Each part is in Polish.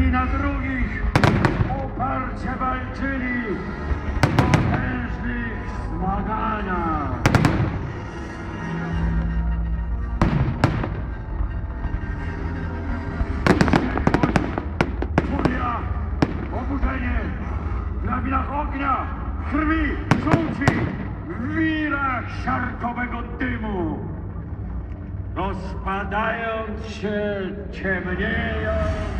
jedni na drugich uparcie walczyli w potężnych zmaganiach. Furia, oburzenie, na winach ognia, krwi, żółci, w wirach siarkowego dymu. Rozpadając się, ciemniejąc,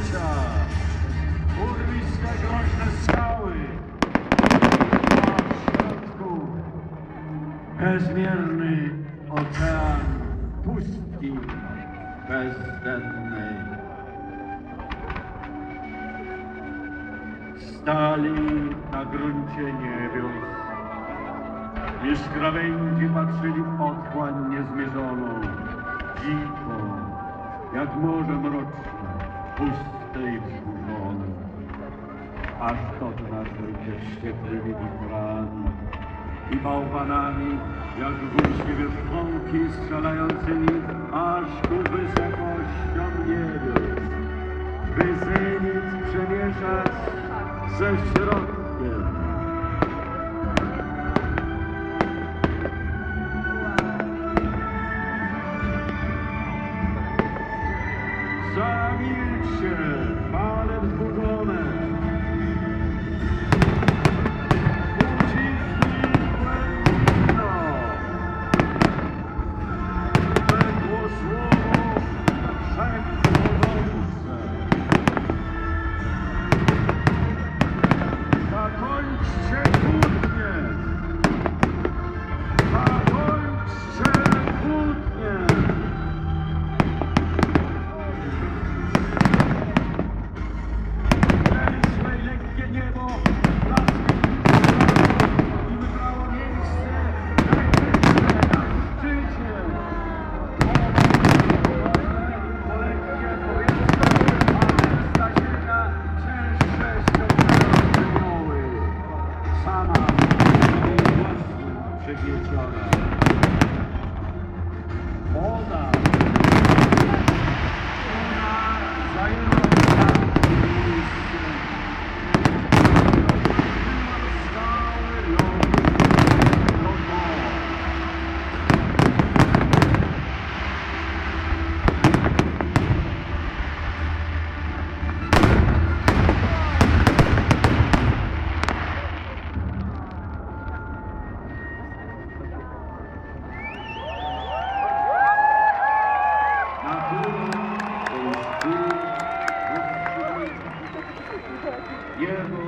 życia, urwiste groźne skały, a w środku bezmierny ocean pustki bezdennej. Stali na gruncie niebios. Z krawędzi patrzyli w otchłań niezmierzoną, jak morze mroczne, puste i wzburzone. Aż to nasze wściekłymi wichurami i bałwanami, jak górskie wierzchołki strzelającymi aż ku wysokościom niebios, by zenit przemieszać ze środkiem. Zamilczcie, fale wzburzone. Sama jej Yeah.